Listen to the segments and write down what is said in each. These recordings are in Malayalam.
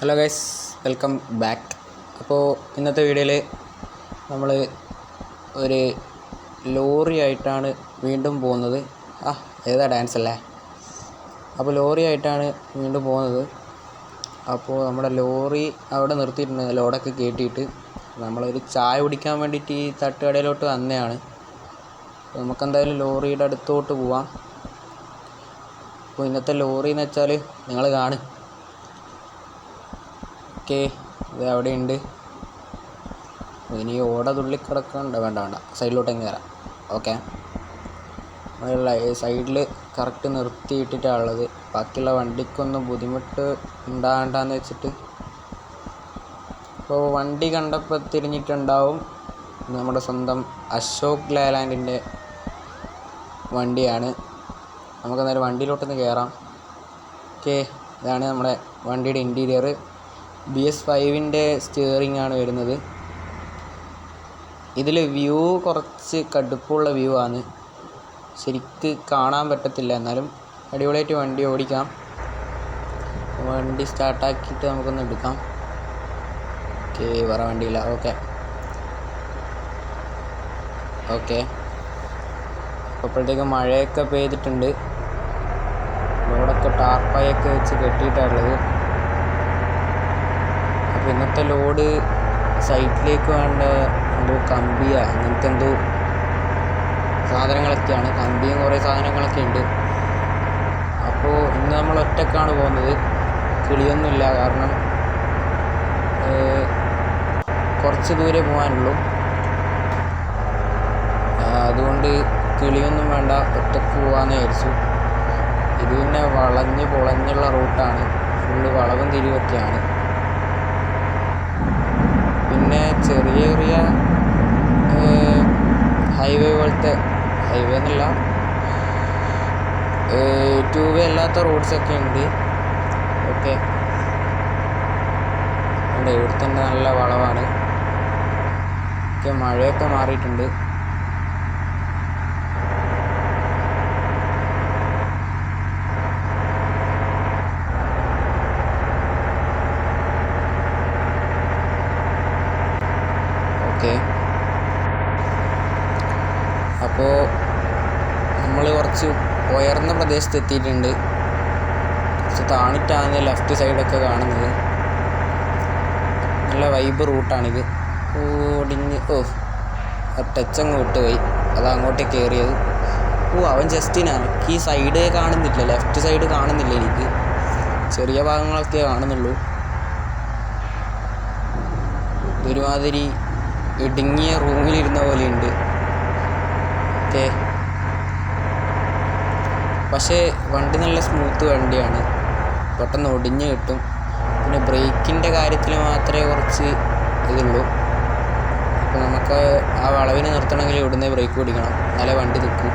ഹലോ ഗൈസ് വെൽക്കം ബാക്ക് അപ്പോൾ ഇന്നത്തെ വീഡിയോയിൽ നമ്മൾ ഒരു ലോറി ആയിട്ടാണ് വീണ്ടും പോകുന്നത്. ആ ഏതാ ഡാൻസ് അല്ലേ? അപ്പോൾ ലോറി ആയിട്ടാണ് വീണ്ടും പോകുന്നത്. അപ്പോൾ നമ്മുടെ ലോറി അവിടെ നിർത്തിയിട്ടുണ്ട്. ലോഡൊക്കെ കയറ്റിയിട്ട് നമ്മളൊരു ചായ കുടിക്കാൻ വേണ്ടിയിട്ട് ഈ തട്ടുകടയിലോട്ട് വന്നതാണ്. നമുക്കെന്തായാലും ലോറിയുടെ അടുത്തോട്ട് പോവാം. അപ്പോൾ ഇന്നത്തെ ലോറി എന്ന് വെച്ചാൽ നിങ്ങൾ കാണ്. ഓക്കെ ഇത് അവിടെയുണ്ട്. ഇനി ഓട തുള്ളി കിടക്കണ്ട വേണ്ട വേണ്ട. സൈഡിലോട്ട് അങ്ങ് കയറാം. ഓക്കെ. സൈഡിൽ കറക്റ്റ് നിർത്തിയിട്ടിട്ടാണുള്ളത്. ബാക്കിയുള്ള വണ്ടിക്കൊന്നും ബുദ്ധിമുട്ട് ഉണ്ടാകണ്ടെന്ന് വെച്ചിട്ട്. ഇപ്പോൾ വണ്ടി കണ്ടപ്പോൾ തിരിഞ്ഞിട്ടുണ്ടാവും. നമ്മുടെ സ്വന്തം അശോക് ലേലാൻഡിന്റെ വണ്ടിയാണ്. നമുക്ക് നേരെ വണ്ടിയിലോട്ടൊന്ന് കയറാം. ഓക്കെ ഇതാണ് നമ്മുടെ വണ്ടിയുടെ ഇന്റീരിയർ ബി എസ് ഫൈവിന്റെ സ്റ്റിയറിംഗ് ആണ് വരുന്നത്. ഇതിൽ വ്യൂ കുറച്ച് കടുപ്പുള്ള വ്യൂ ആണ്. ശരിക്ക് കാണാൻ പറ്റത്തില്ല. എന്നാലും അടിപൊളിയായിട്ട് വണ്ടി ഓടിക്കാം. വണ്ടി സ്റ്റാർട്ടാക്കിയിട്ട് നമുക്കൊന്ന് എടുക്കാം. ഓക്കെ വേറെ വണ്ടിയില്ല. ഓക്കെ ഓക്കെ അപ്പോഴത്തേക്കും മഴയൊക്കെ പെയ്തിട്ടുണ്ട്. ഇവിടെയൊക്കെ ടാർപ്പായൊക്കെ വെച്ച് കെട്ടിയിട്ടാണുള്ളത് അപ്പോൾ ഇന്നത്തെ ലോഡ് സൈറ്റിലേക്ക് വേണ്ട എന്തോ കമ്പിയ അങ്ങനത്തെ എന്തോ സാധനങ്ങളൊക്കെയാണ്. കമ്പിയും കുറേ സാധനങ്ങളൊക്കെ ഉണ്ട്. അപ്പോൾ ഇന്ന് നമ്മൾ ഒറ്റക്കാണ് പോകുന്നത്. കിളിയൊന്നുമില്ല കാരണം കുറച്ച് ദൂരെ പോകാനുള്ളൂ. അതുകൊണ്ട് കിളിയൊന്നും വേണ്ട ഒറ്റയ്ക്ക് പോകാമെന്ന് വിചാരിച്ചു. ഇത് പിന്നെ വളഞ്ഞ് പൊളഞ്ഞുള്ള റൂട്ടാണ്. ഫുള്ള് വളവും തിരിവൊക്കെയാണ്. പിന്നെ ചെറിയ ചെറിയ ഹൈവേ പോലത്തെ ഹൈവേ എന്നല്ല ടു വേ അല്ലാത്ത റോഡ്സൊക്കെ ഉണ്ട്. ഓക്കെ ഉണ്ട് ഇവിടെ തന്നെ നല്ല വളവാണ്. ഓക്കെ മഴയൊക്കെ മാറിയിട്ടുണ്ട് ഓക്കെ അപ്പോൾ നമ്മൾ കുറച്ച് ഉയർന്ന പ്രദേശത്ത് എത്തിയിട്ടുണ്ട്. കുറച്ച് താണിട്ടാണ് ലെഫ്റ്റ് സൈഡൊക്കെ കാണുന്നത്. നല്ല വൈബ് റൂട്ടാണിത്. ഓടിഞ്ഞ് ഓ ടച്ച് അങ്ങ് വിട്ടുപോയി. അത് അങ്ങോട്ടേ കയറിയത് ഓ അവൻ ജസ്റ്റിനാണ് ഈ സൈഡ് കാണുന്നില്ല. ലെഫ്റ്റ് സൈഡ് കാണുന്നില്ല എനിക്ക്. ചെറിയ ഭാഗങ്ങളൊക്കെ കാണുന്നുള്ളൂ. ഒരുമാതിരി ഇടുങ്ങിയ റൂമിലിരുന്ന പോലെയുണ്ട്. ഓക്കെ പക്ഷേ വണ്ടി നല്ല സ്മൂത്ത് വണ്ടിയാണ്. പെട്ടെന്ന് ഒടിഞ്ഞ് കിട്ടും. പിന്നെ ബ്രേക്കിന്റെ കാര്യത്തിൽ മാത്രമേ കുറച്ച് ഇതുള്ളൂ. അപ്പോൾ നമുക്ക് ആ വളവിന് നിർത്തണമെങ്കിൽ ഇവിടുന്ന് ബ്രേക്ക് പിടിക്കണം. എന്നാലേ വണ്ടി നിൽക്കൂ.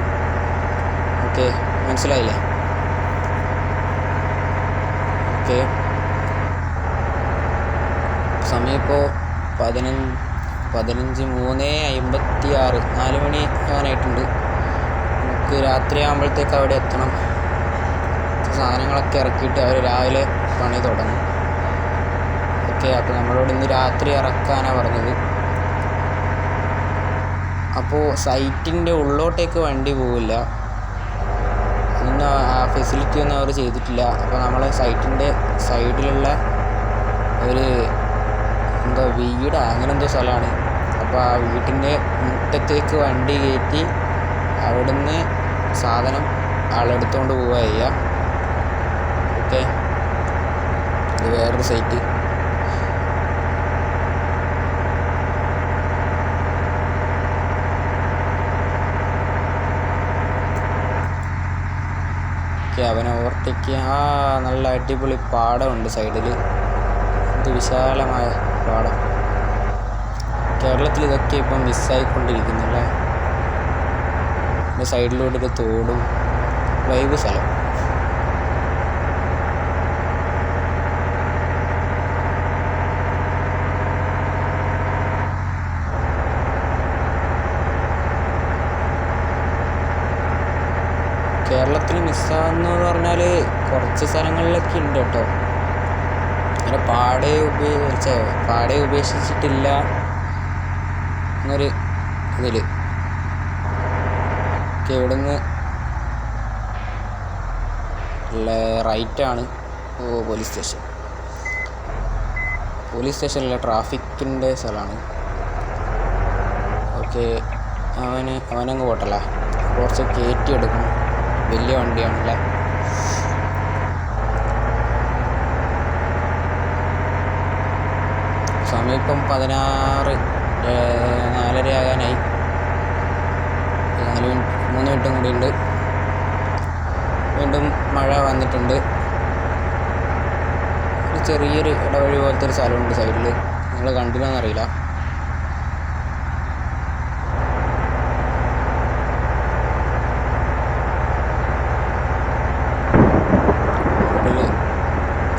ഓക്കെ മനസ്സിലായില്ലേ? ഓക്കെ. സമയം ഇപ്പോൾ പതിനഞ്ച് പതിനഞ്ച് മൂന്ന് അമ്പത്തി ആറ് നാല് മണി ആകാനായിട്ടുണ്ട് നമുക്ക് രാത്രി ആകുമ്പോഴത്തേക്ക് അവിടെ എത്തണം. സാധനങ്ങളൊക്കെ ഇറക്കിയിട്ട് അവർ രാവിലെ പണി തുടങ്ങും. ഓക്കെ അപ്പോൾ നമ്മളോട് ഇന്ന് രാത്രി ഇറക്കാനാണ് പറഞ്ഞത്. അപ്പോൾ സൈറ്റിന്റെ ഉള്ളോട്ടേക്ക് വണ്ടി പോവില്ല. ഇന്ന് ആ ഫെസിലിറ്റി ഒന്നും അവർ ചെയ്തിട്ടില്ല. അപ്പോൾ നമ്മൾ സൈറ്റിന്റെ സൈഡിലുള്ള ഒരു വീടാ അങ്ങനെ എന്തോ സ്ഥലമാണ്. അപ്പോൾ ആ വീട്ടിന്റെ മുറ്റത്തേക്ക് വണ്ടി കയറ്റി അവിടുന്ന് സാധനം ആളെടുത്തുകൊണ്ട് പോവുക ചെയ്യുക ഓക്കെ. ഇത് വേറൊരു സൈറ്റ്. ഓക്കെ അവനെ ഓവർടേക്ക്. ആ നല്ല അടിപൊളി പാടമുണ്ട് സൈഡിൽ ഇത് വിശാലമായ പാടം. കേരളത്തിൽ ഇതൊക്കെ ഇപ്പം മിസ്സായിക്കൊണ്ടിരിക്കുന്നല്ലേ. പിന്നെ സൈഡിലൂടെ ഒരു തോടും വൈബ് സ്ഥലം. കേരളത്തിൽ മിസ്സാന്ന് പറഞ്ഞാൽ കുറച്ച് സ്ഥലങ്ങളിലൊക്കെ ഉണ്ട് കേട്ടോ. അങ്ങനെ പാടെ ഉപയോഗിച്ച പാടെ ഉപേക്ഷിച്ചിട്ടില്ല. എന്നൊരു ഇതിൽ ഓക്കെ ഇവിടുന്ന് റൈറ്റാണ് ഓ പോലീസ് സ്റ്റേഷൻ. പോലീസ് സ്റ്റേഷനിലെ ട്രാഫിക്കിന്റെ സ്ഥലമാണ്. ഓക്കെ അവന് അവനങ്ങ് പോട്ടല്ല കുറച്ച് കയറ്റി എടുക്കണം. വലിയ വണ്ടിയാണല്ലേ. സമയം ഇപ്പം പതിനാറ് നാലര ആകാനായി നാല് മിനിറ്റ് മൂന്ന് മിനിറ്റും കൂടി ഉണ്ട് വീണ്ടും മഴ വന്നിട്ടുണ്ട്. ഒരു ചെറിയൊരു ഇടവഴി പോലത്തെ ഒരു സ്ഥലമുണ്ട് സൈഡിൽ നിങ്ങൾ കണ്ടില്ലെന്നറിയില്ല.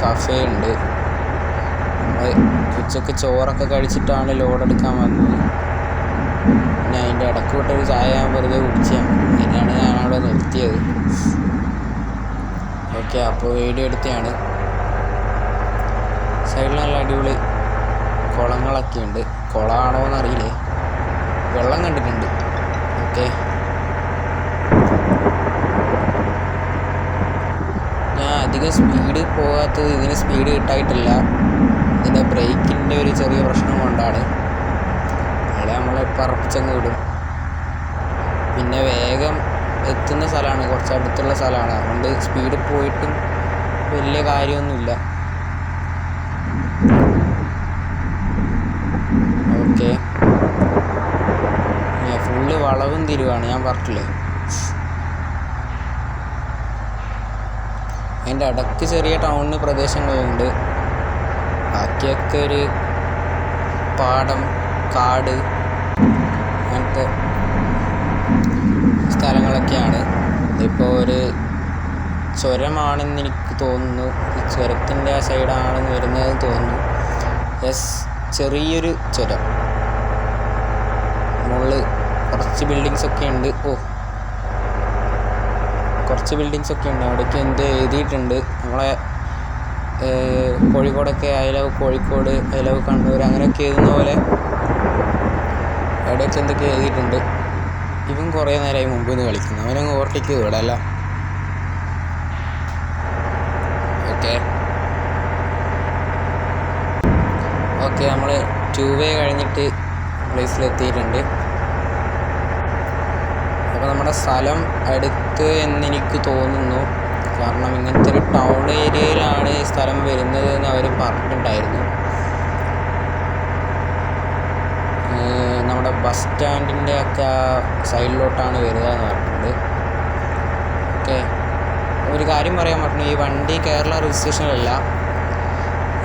കഫേ ഉണ്ട്. ഉച്ചയ്ക്ക് ചോറൊക്കെ കഴിച്ചിട്ടാണ് ലോഡ് എടുക്കാൻ വന്നത്. പിന്നെ അതിന്റെ ഇടയ്ക്ക് വിട്ടൊരു ചായ ഞാൻ വെറുതെ കുടിച്ചാൽ അതിനാണ് ഞാൻ അവിടെ നിർത്തിയത്. ഓക്കെ അപ്പോൾ വീഡിയോ എടുത്തതാണ്. സൈഡിൽ നല്ല അടിപൊളി കുളങ്ങളൊക്കെ ഉണ്ട്. കുളമാണോ എന്നറിയില്ലേ? വെള്ളം കണ്ടിട്ടുണ്ട്. ഓക്കെ. ഞാൻ അധികം സ്പീഡ് പോകാത്തത് ഇതിന് സ്പീഡ് കിട്ടായിട്ടില്ല. ഇതിന്റെ ബ്രേക്കിന്റെ ഒരു ചെറിയ പ്രശ്നം കൊണ്ടാണ് അയാൾ നമ്മളെ പറപ്പിച്ചങ്ങ് വിടും. പിന്നെ വേഗം എത്തുന്ന സ്ഥലമാണ് കുറച്ച് അടുത്തുള്ള സ്ഥലമാണ്. അതുകൊണ്ട് സ്പീഡ് പോയിട്ടും വലിയ കാര്യമൊന്നുമില്ല. ഓക്കെ. ഫുള്ള് വളവും തിരിവാണ് ഞാൻ പറഞ്ഞില്ലേ അതിന്റെ ഇടയ്ക്ക് ചെറിയ ടൗണ് പ്രദേശങ്ങളുണ്ട്. ബാക്കിയൊക്കെ ഒരു പാടം കാട് അങ്ങനത്തെ സ്ഥലങ്ങളൊക്കെയാണ്. ഇപ്പോൾ ഒരു ചുരമാണെന്ന് എനിക്ക് തോന്നുന്നു. ഈ ചുരത്തിന്റെ ആ സൈഡാണെന്ന് വരുന്നതെന്ന് തോന്നുന്നു. യെസ് ചെറിയൊരു ചുരം. മുകളിൽ കുറച്ച് ബിൽഡിങ്സ് ഒക്കെ ഉണ്ട്. ഓ കുറച്ച് ബിൽഡിങ്സ് ഒക്കെ ഉണ്ട്. അവിടേക്ക് എന്ത് എഴുതിയിട്ടുണ്ട്. നമ്മളെ കോഴിക്കോടൊക്കെ I love Kozhikode I love Kannur അങ്ങനെയൊക്കെ എഴുതുന്ന പോലെ അവിടെയൊക്കെ എന്തൊക്കെ എഴുതിയിട്ടുണ്ട്. ഇവൻ കുറേ നേരമായി മുമ്പിൽ നിന്ന് കളിക്കുന്നു. അവനങ്ങ് ഓവർടേക്ക് വിടല്ല ഓക്കെ. ഓക്കെ നമ്മൾ ടു വേ കഴിഞ്ഞിട്ട് പ്ലേസിലെത്തിയിട്ടുണ്ട്. അപ്പോൾ നമ്മുടെ സ്ഥലം അടുത്ത് എന്നെനിക്ക് തോന്നുന്നു. കാരണം ഇങ്ങനത്തെ ഒരു ടൗൺ ഏരിയയിലാണ് ഈ സ്ഥലം വരുന്നത് എന്ന് അവർ പറഞ്ഞിട്ടുണ്ടായിരുന്നു നമ്മുടെ ബസ് സ്റ്റാൻഡിന്റെ ഒക്കെ സൈഡിലോട്ടാണ് വരിക എന്ന് പറഞ്ഞിട്ടുണ്ട്. ഓക്കെ. ഒരു കാര്യം പറയാൻ പറഞ്ഞു ഈ വണ്ടി കേരള രജിസ്ട്രേഷനിലല്ല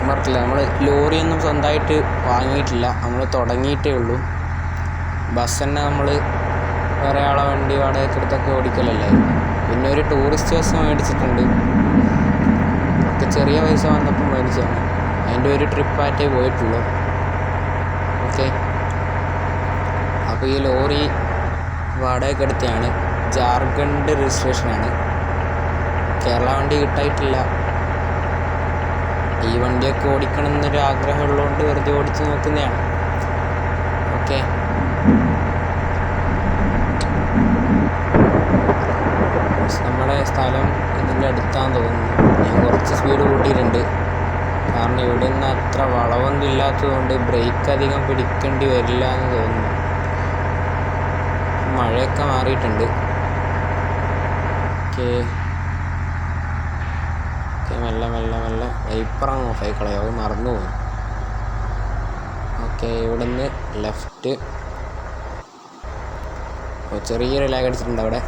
പറഞ്ഞില്ല നമ്മൾ ലോറിയൊന്നും സ്വന്തമായിട്ട് വാങ്ങിയിട്ടില്ല. നമ്മൾ തുടങ്ങിയിട്ടേ ഉള്ളൂ. ബസ് തന്നെ നമ്മൾ വേറെ ആളെ വണ്ടി വാടകയ്ക്ക് എടുത്തൊക്കെ ഓടിക്കലല്ലേ? പിന്നെ ഒരു ടൂറിസ്റ്റ് ബസ് മേടിച്ചിട്ടുണ്ട്. ഒക്കെ ചെറിയ പൈസ വന്നപ്പോൾ മേടിച്ചതാണ്. അതിന്റെ ഒരു ട്രിപ്പായിട്ടേ പോയിട്ടുള്ളൂ. ഓക്കെ അപ്പോൾ ഈ ലോറി വാടകയ്ക്ക് എടുത്തതാണ്. ജാർഖണ്ഡ് രജിസ്ട്രേഷനാണ് കേരള വണ്ടി കിട്ടായിട്ടില്ല. ഈ വണ്ടിയൊക്കെ ഓടിക്കണം എന്നൊരു ആഗ്രഹമുള്ളതുകൊണ്ട് വെറുതെ ഓടിച്ചു നോക്കുന്നതാണ്. ഓക്കെ നമ്മുടെ സ്ഥലം ഇതിന്റെ അടുത്താന്ന് തോന്നുന്നു. ഞാൻ കുറച്ച് സ്പീഡ് കൂട്ടിയിട്ടുണ്ട്. കാരണം ഇവിടെ നിന്ന് അത്ര വളവൊന്നും ഇല്ലാത്തതുകൊണ്ട് ബ്രേക്ക് അധികം പിടിക്കേണ്ടി വരില്ല എന്ന് തോന്നുന്നു. മഴയൊക്കെ മാറിയിട്ടുണ്ട്. ഓക്കെ. ഓക്കെ മെല്ലെ മെല്ലെ മെല്ലെ. വൈപ്പറങ്ങ് ഓഫായി കളയോ അത് മറന്നു പോകും ഓക്കെ ഇവിടുന്ന് ലെഫ്റ്റ് ചെറിയൊരു ലാഗ് അടിച്ചിട്ടുണ്ട് അവിടെ.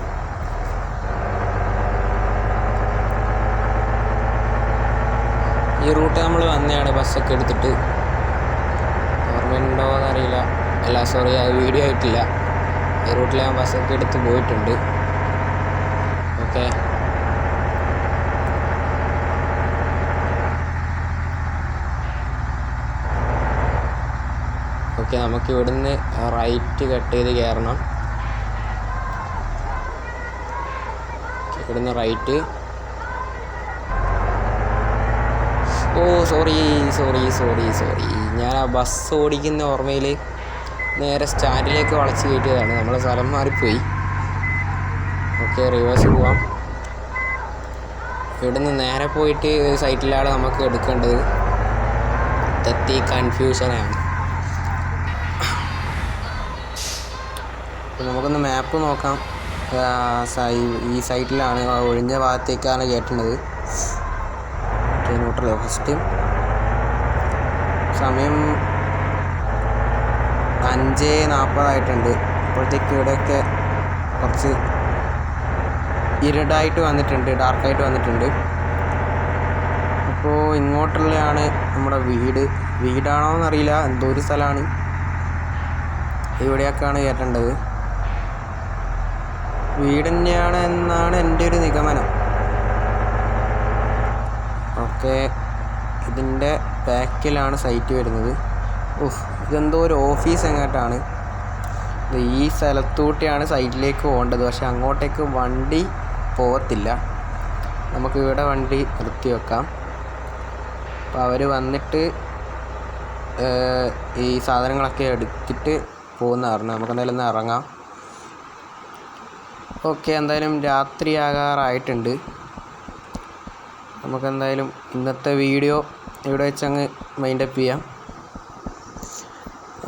ഈ റൂട്ട് നമ്മൾ വന്നതാണ് ബസ്സൊക്കെ എടുത്തിട്ട്. ഓർമ്മയുണ്ടോ എന്നറിയില്ല. അല്ല സോറി അത് വീഡിയോ ആയിട്ടില്ല. ഈ റൂട്ടിൽ ഞാൻ ബസ്സൊക്കെ എടുത്ത് പോയിട്ടുണ്ട്. ഓക്കെ ഓക്കെ നമുക്ക് ഇവിടുന്ന് റൈറ്റ് കട്ട് ചെയ്ത് കയറണം ഇവിടുന്ന് right oh sorry sorry sorry sorry ഞാൻ ആ ബസ് ഓടിക്കുന്ന ഓർമ്മയിൽ നേരെ സ്റ്റാൻഡിലേക്ക് വളച്ച് കയറ്റിയതാണ്. നമ്മൾ സ്ഥലം മാറിപ്പോയി. ഓക്കെ റിവേഴ്സ് പോവാം. ഇവിടുന്ന് നേരെ പോയിട്ട് സൈറ്റിലാണ് നമുക്ക് എടുക്കേണ്ടത്. തെത്തി കൺഫ്യൂഷനാണ് നമുക്കൊന്ന് മാപ്പ് നോക്കാം. ഈ സൈറ്റിലാണ് ഒഴിഞ്ഞ ഭാഗത്തേക്കാണ് കയറ്റേണ്ടത്. Neutral first. സമയം അഞ്ച് നാൽപ്പതായിട്ടുണ്ട് അപ്പോഴത്തേക്ക് ഇവിടെയൊക്കെ കുറച്ച് ഇരുടായിട്ട് വന്നിട്ടുണ്ട് ഡാർക്കായിട്ട് വന്നിട്ടുണ്ട്. അപ്പോൾ ഇങ്ങോട്ടുള്ളതാണ് നമ്മുടെ വീട്. വീടാണോ എന്നറിയില്ല എന്തോ ഒരു സ്ഥലമാണ്. ഇവിടെയൊക്കെയാണ് കയറ്റേണ്ടത് വീട് തന്നെയാണ് എന്നാണ് എന്റെ ഒരു നിഗമനം. ഓക്കെ ഇതിന്റെ ബാക്കിലാണ് സൈറ്റ് വരുന്നത്. ഉഫ് ഇതെന്തോ ഒരു ഓഫീസ് എങ്ങോട്ടാണ്. ഇത് ഈ സ്ഥലത്തൂട്ടിയാണ് സൈറ്റിലേക്ക് പോകേണ്ടത്. പക്ഷെ അങ്ങോട്ടേക്ക് വണ്ടി പോകത്തില്ല. നമുക്ക് ഇവിടെ വണ്ടി നിർത്തി വെക്കാം. അപ്പോൾ അവർ വന്നിട്ട് ഈ സാധനങ്ങളൊക്കെ എടുത്തിട്ട് പോകുന്ന പറഞ്ഞു നമുക്ക് എന്തായാലും ഒന്ന് ഇറങ്ങാം. ഓക്കെ എന്തായാലും രാത്രിയാകാറായിട്ടുണ്ട്. നമുക്കെന്തായാലും ഇന്നത്തെ വീഡിയോ ഇവിടെ വെച്ച് അങ്ങ് മൈൻഡപ്പ് ചെയ്യാം.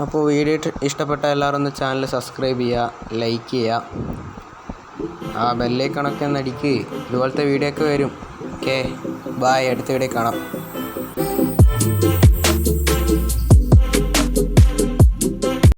അപ്പോൾ വീഡിയോ ഇഷ്ടപ്പെട്ട എല്ലാവരും ഒന്ന് ചാനൽ സബ്സ്ക്രൈബ് ചെയ്യുക ലൈക്ക് ചെയ്യുക. ആ ബെല്ലേക്കണൊക്കെ ഒന്ന് അടിക്ക്. ഇതുപോലത്തെ വീഡിയോ ഒക്കെ വരും. ഓക്കെ. ബായ് അടുത്ത വീഡിയോ കാണാം.